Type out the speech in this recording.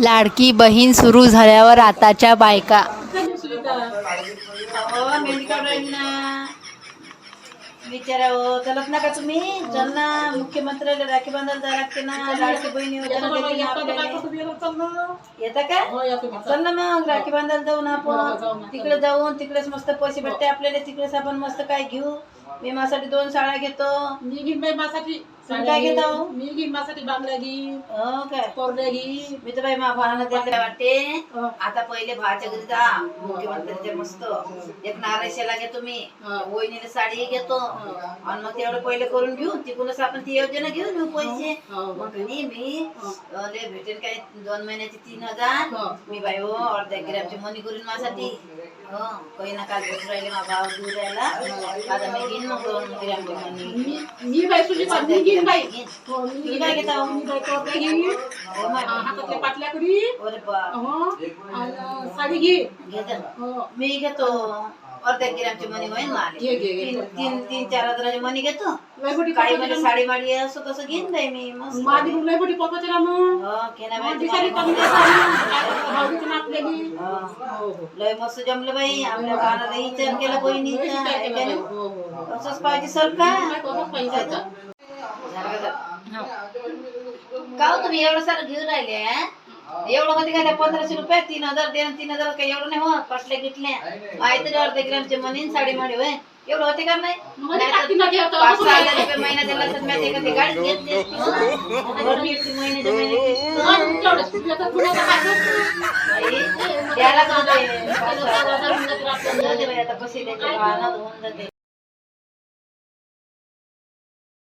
लाडकी बहीण सुरू झाल्यावर आताच्या बायका. अहो मेहंदी काढून राहिली ना विचारा हो चलत ना का तुम्ही चल ना मुख्यमंत्र्याला राखी बांधायला जायला लागते ना लाडकी बहिणी योजना देते ना आपल्याला. येतं का चल ना मग राखी बांधायला जाऊ ना आपण. तिकडे जाऊन तिकडेच मस्त पैसे भेटते आपल्याला. तिकडेच आपण मस्त काय घेऊ. विमासाठी दोन साड्या घेतो. मी घेईन बाई काय घेता हो? मी घेईन मासाठी बांगड्या घेईन. हो काय कोरड्या घेईन. मी तर बाई मा देते वाटते. हं. आता पहिले भावाच्या घरी जा. मुख्यमंत्र्यांच्या मस्त. एक नारायशाला घेतो मी हं. वहिनीला साडी घेतो. आणि मग तेवढं पहिले करून घेऊ तिकूनच आपण ती योजना घेऊन घेऊ पैसे. हं. मग म्हणे मी लय भेटेल काय दोन महिन्याचे तीन हजार. हं. मी बाई हो अर्ध्या ग्रॅमची मनी करून माझ्यासाठी. हो काही ना काल भेटू राहिले मा भाव दूर राहिला. आता मी घेईन मग दोन ग्रॅमची मनी. मी बाई तुझी मी घेईन बाई. घेईन. हो, मी तुम्ही काय घेता? हो? मी बाई कोरड्या घेईन. हो, माय हा, हातातल्या पाटल्या करी अरे बाप. हो आणि साडी घेईन घेते. हो. मी घेतो. अर्ध्या गिरामची मनी होईल मला. घे, घे, घे. तीन तीन तीन चार हजाराची मनी घेतो. लय मोठी काही पकवायची म्हणजे ना. साडी माडी असं तसं घेईन बाई मी मस्त. माझी मुलं लय मोठी पकवायची ना मग हो, बाई मग काय ना हो. हो हो. लय मस्त जमलं बाई आपल्या गाण्याला विचार केला लय? हो हो हो. असंच पाहिजे सरकार. काय करू पैशाचा झालं का झालं? का हो तुम्ही एवढं सारं घेऊन राहिले हा? एवढं मध्ये काय त्या पंधराशे रुपये? तीन हजार दे तीन हजार काही एवढं नाही हो पटल्या गिटल्या काहीतरी अर्धे ग्रॅमचे मनी साडी माडी होय. एवढं होते का नाही पाच सहा. हजार रुपये महिना दिला तर मी ते गाडी घेतली हो. महिन्याच्या महिन्याची. हा, आता द्यायची होऊन जाते.